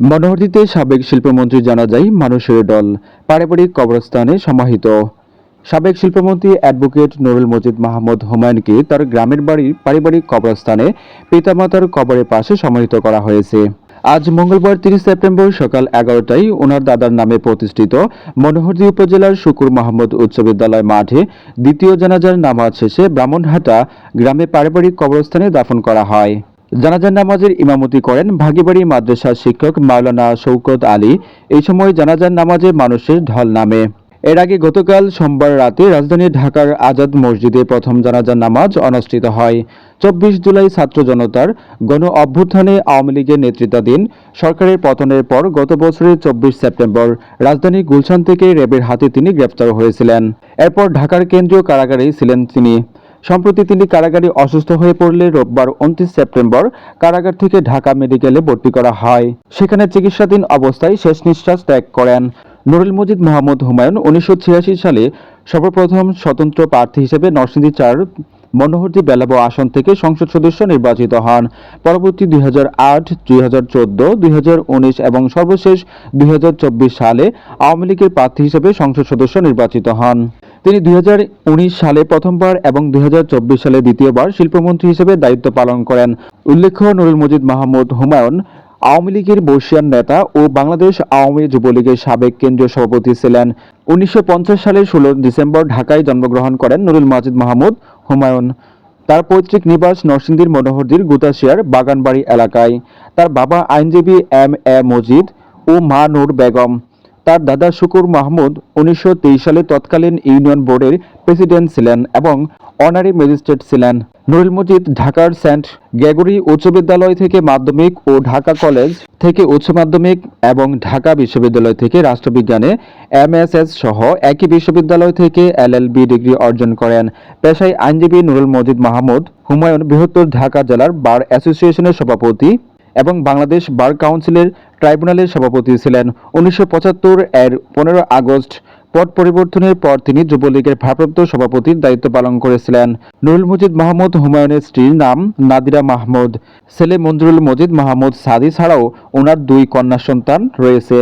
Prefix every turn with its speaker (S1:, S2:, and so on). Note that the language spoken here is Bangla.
S1: মনোহরদীতে সাবেক শিল্পমন্ত্রী জানা যায় মানুষের দল পারিবারিক কবরস্থানে সমাহিত। সাবেক শিল্পমন্ত্রী অ্যাডভোকেট নুরুল মজিদ মাহমুদ হুমায়ুনকে তার গ্রামের বাড়ির পারিবারিক কবরস্থানে পিতামাতার কবরের পাশে সমাহিত করা হয়েছে। আজ মঙ্গলবার তিরিশ সেপ্টেম্বর সকাল এগারোটায় ওনার দাদার নামে প্রতিষ্ঠিত মনোহরদী উপজেলার শুকুর মাহমুদ উচ্চ বিদ্যালয় মাঠে দ্বিতীয় জানাজার নামাজ শেষে ব্রাহ্মণহাটা গ্রামে পারিবারিক কবরস্থানে দাফন করা হয়। জানাজার নামাজের ইমামতি করেন ভাগিবাড়ি মাদ্রাসার শিক্ষক মাওলানা শৌকত আলী। এই সময় জানাজার নামাজে মানুষের ঢল নামে। এর আগে গতকাল সোমবার রাতে রাজধানী ঢাকার আজাদ মসজিদে প্রথম জানাজার নামাজ অনুষ্ঠিত হয়। চব্বিশ জুলাই ছাত্র জনতার গণ অভ্যুত্থানে আওয়ামী লীগের নেতৃত্বাধীন সরকারের পতনের পর গত বছরের চব্বিশ সেপ্টেম্বর রাজধানী গুলশান থেকে র্যাবের হাতে তিনি গ্রেপ্তার হয়েছিলেন। এরপর ঢাকার কেন্দ্রীয় কারাগারেই ছিলেন তিনি। সম্প্রতি তিনি কারাগারে অসুস্থ হয়ে পড়লে রোববার উনত্রিশ সেপ্টেম্বর কারাগার থেকে ঢাকা মেডিকেলে ভর্তি করা হয়। সেখানে চিকিৎসাধীন অবস্থায় শেষ নিঃশ্বাস ত্যাগ করেন। নুরুল মজিদ মোহাম্মদ হুমায়ুন উনিশশো ছিয়াশি সালে সর্বপ্রথম স্বতন্ত্র প্রার্থী হিসেবে নরসিংদী চার মনোহরদী বেলাবো আসন থেকে সংসদ সদস্য নির্বাচিত হন। পরবর্তী দুই হাজার আট, দুই হাজার চোদ্দ, দুই হাজার উনিশ এবং সর্বশেষ দুই হাজার চব্বিশ সালে আওয়ামী লীগের প্রার্থী হিসেবে সংসদ সদস্য নির্বাচিত হন। তিনি দুই হাজার উনিশ সালে প্রথমবার এবং দুই হাজার চব্বিশ সালে দ্বিতীয়বার শিল্পমন্ত্রী হিসেবে দায়িত্ব পালন করেন। উল্লেখ্য, নুরুল মজিদ মাহমুদ হুমায়ুন আওয়ামী লীগের বর্ষিয়ান নেতা ও বাংলাদেশ আওয়ামী যুবলীগের সাবেক কেন্দ্রীয় সভাপতি ছিলেন। উনিশশো পঞ্চাশ সালের ষোলো ডিসেম্বর ঢাকায় জন্মগ্রহণ করেন নুরুল মজিদ মাহমুদ হুমায়ুন। তার পৈতৃক নিবাস নরসিংদীর মনোহরদীর গুতাশিয়ার বাগানবাড়ি এলাকায়। তার বাবা আইনজীবী এম এ মজিদ ও মা নূর বেগম। তার দাদা শুকুর মাহমুদ উনিশশো তেইশ সালে তৎকালীন ইউনিয়ন বোর্ডের প্রেসিডেন্ট ছিলেন এবং অনারি ম্যাজিস্ট্রেট ছিলেন। নুরুল মজিদ ঢাকার সেন্ট গ্রেগরি উচ্চ বিদ্যালয় থেকে মাধ্যমিক ও ঢাকা কলেজ থেকে উচ্চ মাধ্যমিক এবং ঢাকা বিশ্ববিদ্যালয় থেকে রাষ্ট্রবিজ্ঞানে এমএসএস সহ একই বিশ্ববিদ্যালয় থেকে এলএলবি ডিগ্রি অর্জন করেন। পেশায় আইনজীবী নুরুল মজিদ মাহমুদ, হুমায়ুন বৃহত্তর ঢাকা জেলার বার অ্যাসোসিয়েশনের সভাপতি এবং বাংলাদেশ বার কাউন্সিলের ট্রাইব্যুনালের সভাপতি ছিলেন। উনিশশো পঁচাত্তর এর পনেরো আগস্ট পদ পরিবর্তনের পর তিনি যুবলীগের ভারপ্রাপ্ত সভাপতির দায়িত্ব পালন করেছিলেন। নুরুল মজিদ মাহমুদ হুমায়ুনের স্ত্রীর নাম নাদিরা মাহমুদ। ছেলে মঞ্জুরুল মজিদ মাহমুদ সাদি ছাড়াও ওনার দুই কন্যা সন্তান রয়েছে।